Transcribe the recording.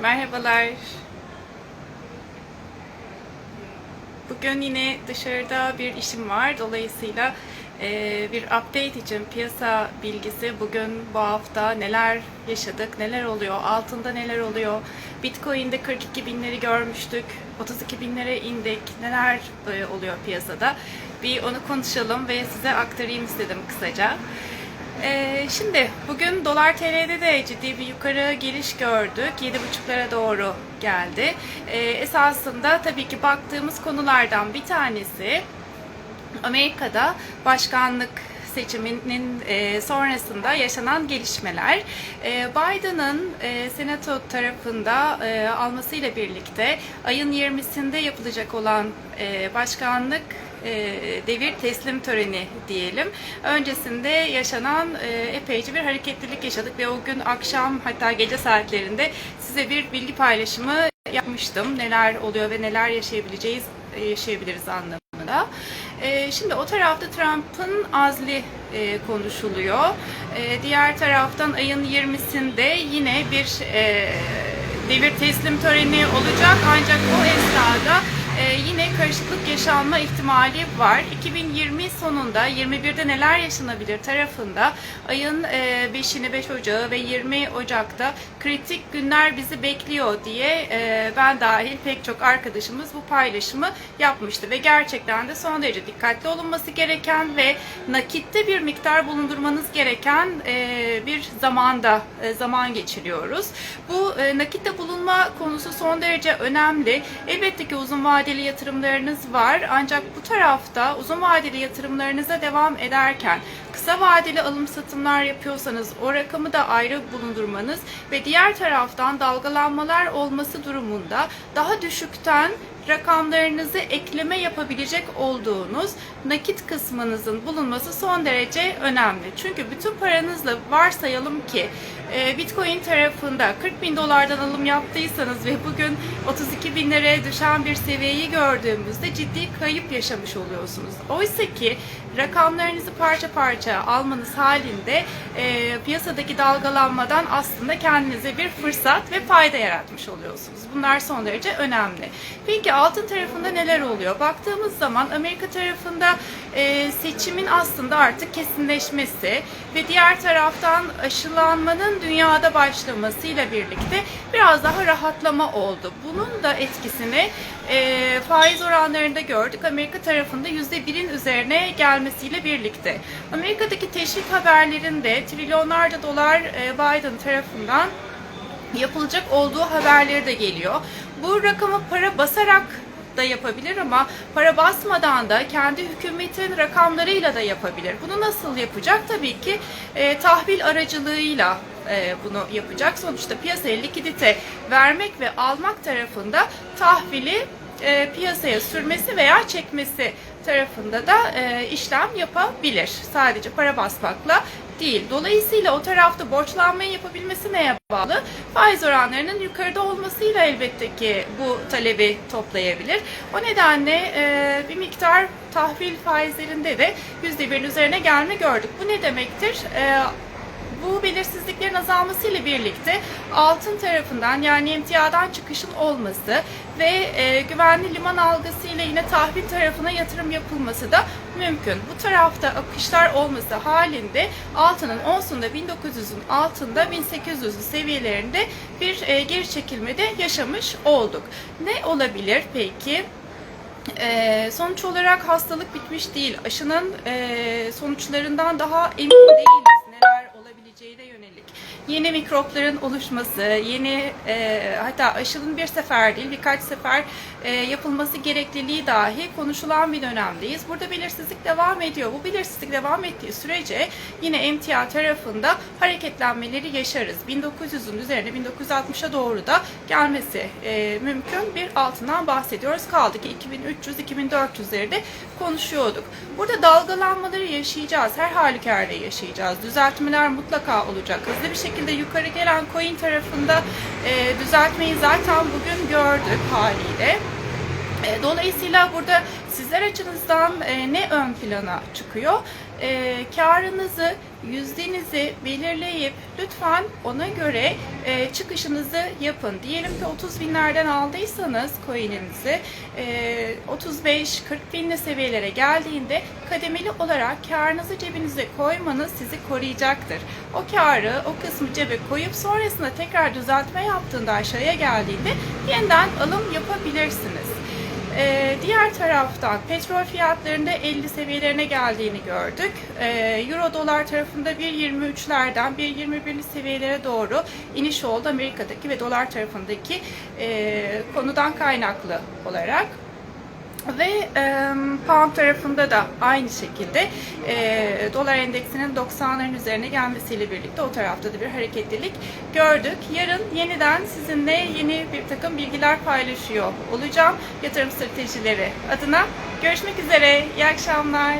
Merhabalar. Bugün yine dışarıda bir işim var. Dolayısıyla eee, bir update için piyasa bilgisi bugün bu hafta neler yaşadık, neler oluyor, altında neler oluyor. Bitcoin'de 42 binleri görmüştük, 32 binlere indik, neler e, oluyor piyasada. Bir onu konuşalım ve size aktarayım istedim kısaca. Ee, şimdi bugün dolar TL'de de ciddi bir yukarı geliş gördük. 7.5'lara doğru geldi. Ee, esasında tabii ki baktığımız konulardan bir tanesi Amerika'da başkanlık seçiminin e, sonrasında yaşanan gelişmeler. E, Biden'ın e, Senato tarafında e, almasıyla birlikte ayın 20'sinde yapılacak olan başkanlık devir teslim töreni diyelim. Öncesinde yaşanan e, epeyce bir hareketlilik yaşadık ve o gün akşam hatta gece saatlerinde size bir bilgi paylaşımı yapmıştım. Neler oluyor ve neler yaşayabileceğiz, yaşayabiliriz anlamında. E, şimdi o tarafta Trump'ın azli e, konuşuluyor. E, diğer taraftan ayın 20'sinde yine bir e, devir teslim töreni olacak ancak o esnada e, yine karışıklık yaşanma ihtimali var. 2020 sonunda 21'de neler yaşanabilir tarafında ayın e, 5'ini 5 Ocağı ve 20 Ocak'ta kritik günler bizi bekliyor diye e, ben dahil pek çok arkadaşımız bu paylaşımı yapmıştı ve gerçekten de son derece dikkatli olunması gereken ve nakitte bir miktar bulundurmanız gereken e, bir zamanda e, zaman geçiriyoruz. Bu e, nakitte bulunma konusu son derece önemli. Elbette ki uzun vadeli yatırımlarınız var. Ancak bu tarafta uzun vadeli yatırımlarınıza devam ederken kısa vadeli alım satımlar yapıyorsanız o rakamı da ayrı bulundurmanız ve diğer taraftan dalgalanmalar olması durumunda daha düşükten rakamlarınızı ekleme yapabilecek olduğunuz nakit kısmınızın bulunması son derece önemli. Çünkü bütün paranızla varsayalım ki e, Bitcoin tarafında 40 bin dolardan alım yaptıysanız ve bugün 32 binlere düşen bir seviyeyi gördüğümüzde ciddi kayıp yaşamış oluyorsunuz. Oysa ki rakamlarınızı parça parça almanız halinde e, piyasadaki dalgalanmadan aslında kendinize bir fırsat ve fayda yaratmış oluyorsunuz. Bunlar son derece önemli. Peki altın tarafında neler oluyor? Baktığımız zaman Amerika tarafında e, seçimin aslında artık kesinleşmesi ve diğer taraftan aşılanmanın dünyada başlamasıyla birlikte biraz daha rahatlama oldu. Bunun da etkisini e, faiz oranlarında gördük. Amerika tarafında %1'in üzerine gelmesiyle birlikte. Amerika'daki teşvik haberlerinde trilyonlarca dolar e, Biden tarafından yapılacak olduğu haberleri de geliyor. Bu rakamı para basarak da yapabilir ama para basmadan da kendi hükümetin rakamlarıyla da yapabilir. Bunu nasıl yapacak? Tabii ki e, tahvil aracılığıyla e, bunu yapacak. Sonuçta piyasaya likidite vermek ve almak tarafında tahvili e, piyasaya sürmesi veya çekmesi tarafında da e, işlem yapabilir. Sadece para basmakla değil. Dolayısıyla o tarafta borçlanmayı yapabilmesi neye bağlı? Faiz oranlarının yukarıda olmasıyla elbette ki bu talebi toplayabilir. O nedenle e, bir miktar tahvil faizlerinde de %1'in üzerine gelme gördük. Bu ne demektir? E, bu belirsizliklerin azalmasıyla birlikte altın tarafından yani emtiadan çıkışın olması ve e, güvenli liman algısıyla yine tahvil tarafına yatırım yapılması da mümkün. Bu tarafta akışlar olması halinde altının onsunda 1900'ün altında 1800'ün seviyelerinde bir e, geri çekilmede yaşamış olduk. Ne olabilir peki? Ee, sonuç olarak hastalık bitmiş değil. Aşının e, sonuçlarından daha emin yönelik. Yeni mikropların oluşması, yeni e, hatta aşının bir sefer değil birkaç sefer e, yapılması gerekliliği dahi konuşulan bir dönemdeyiz. Burada belirsizlik devam ediyor. Bu belirsizlik devam ettiği sürece yine emtia tarafında hareketlenmeleri yaşarız. 1900'ün üzerine 1960'a doğru da gelmesi e, mümkün bir altından bahsediyoruz. Kaldı ki 2300-2400'leri konuşuyorduk. Burada dalgalanmaları yaşayacağız. Her halükarda yaşayacağız. Düzeltmeler mutlaka olacak. Hızlı bir şekilde yukarı gelen coin tarafında e, düzeltmeyi zaten bugün gördük haliyle. E, Dolayısıyla burada sizler açınızdan e, ne ön plana çıkıyor? E, karınızı yüzdenizi belirleyip lütfen ona göre e, çıkışınızı yapın. Diyelim ki 30 binlerden aldıysanız coin'inizi e, 35-40 binli seviyelere geldiğinde kademeli olarak karınızı cebinize koymanız sizi koruyacaktır. O karı, o kısmı cebe koyup sonrasında tekrar düzeltme yaptığında aşağıya geldiğinde yeniden alım yapabilirsiniz. Ee, diğer taraftan petrol fiyatlarında 50 seviyelerine geldiğini gördük. Ee, Euro dolar tarafında 1.23'lerden 1.21'li seviyelere doğru iniş oldu Amerika'daki ve dolar tarafındaki e, konudan kaynaklı olarak. Ve e, pound tarafında da aynı şekilde e, dolar endeksinin 90'ların üzerine gelmesiyle birlikte o tarafta da bir hareketlilik gördük. Yarın yeniden sizinle yeni bir takım bilgiler paylaşıyor olacağım yatırım stratejileri adına. Görüşmek üzere, iyi akşamlar.